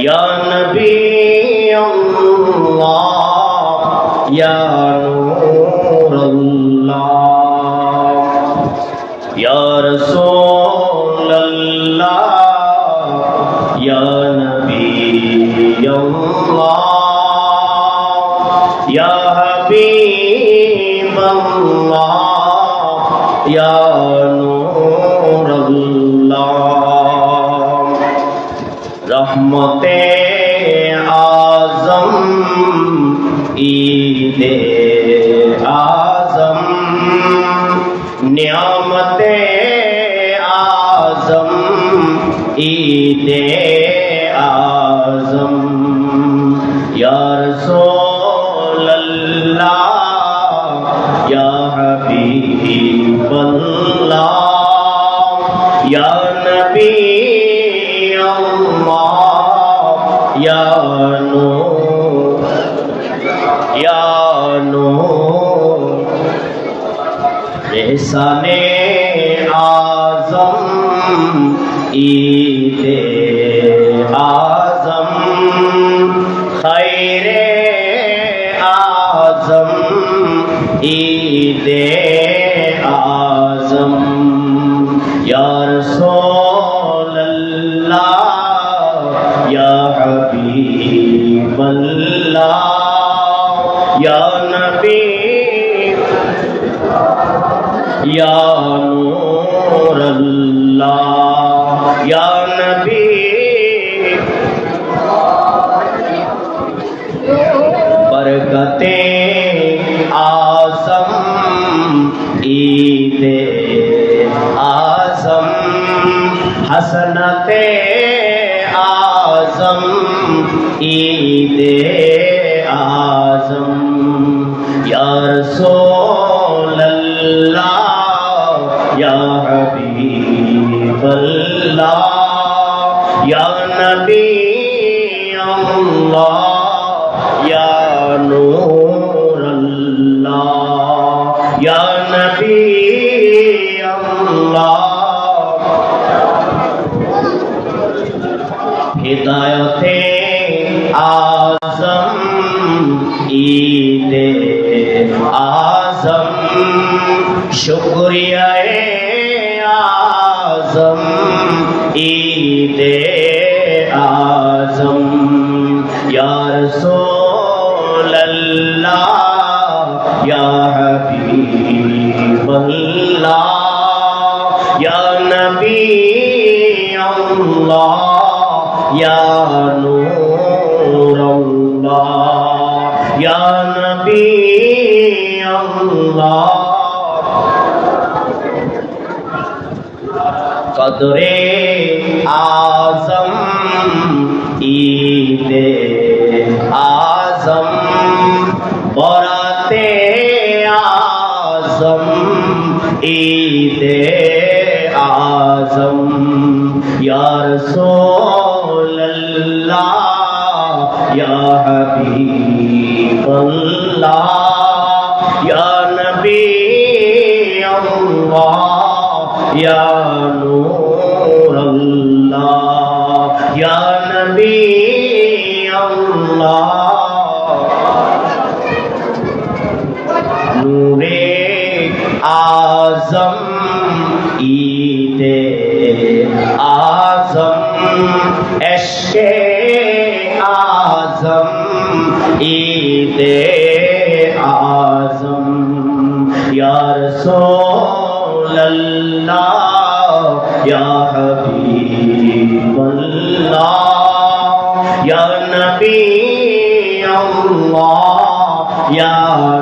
ইয়া নবী আল্লাহ, ইয়া নূর আল্লাহ ইয়া রাসূল আল্লাহ ইয়া নবী আল্লাহ ইয়া হাবিব আল্লাহ ইয়া নূর আল্লাহ ঈদে আজম নিয়ামতে আজম ঈদে আজম ইয়া রাসূলুল্লাহ ইয়া হাবিবাল্লাহ ইয়া নবী Allah, Ya Nur Rehsane Azam Eid-e Azam Khair-e Azam Eid-e Azam Ya نور اللہ یا نبی برکتیں آسم عید آسم حسنت آزم عید آزم یا رسول اللہ نبي الله يا نور الله يا نبي الله هدايت আজম ঈদে আজম শুক্রিয়ায় আজম ঈদে ইয়া রাসূলুল্লাহ ইয়া হাবিবাল্লাহ ইয়া নবী আল্লাহ ইয়া নূর আল্লাহ ইয়া নবী আল্লাহ কদরে আজম ঈদে ঈদে আজম ইয়া রাসূলুল্লাহ ইয়া হাবিবাল্লাহ ইয়া নবী নূরে আজম, ঈদে আজম, এশকে আজম, ঈদে আজম। ইয়া রাসূলুল্লাহ, ইয়া হাবিবাল্লাহ, ইয়া নবী আল্লাহ, ইয়া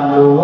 নূর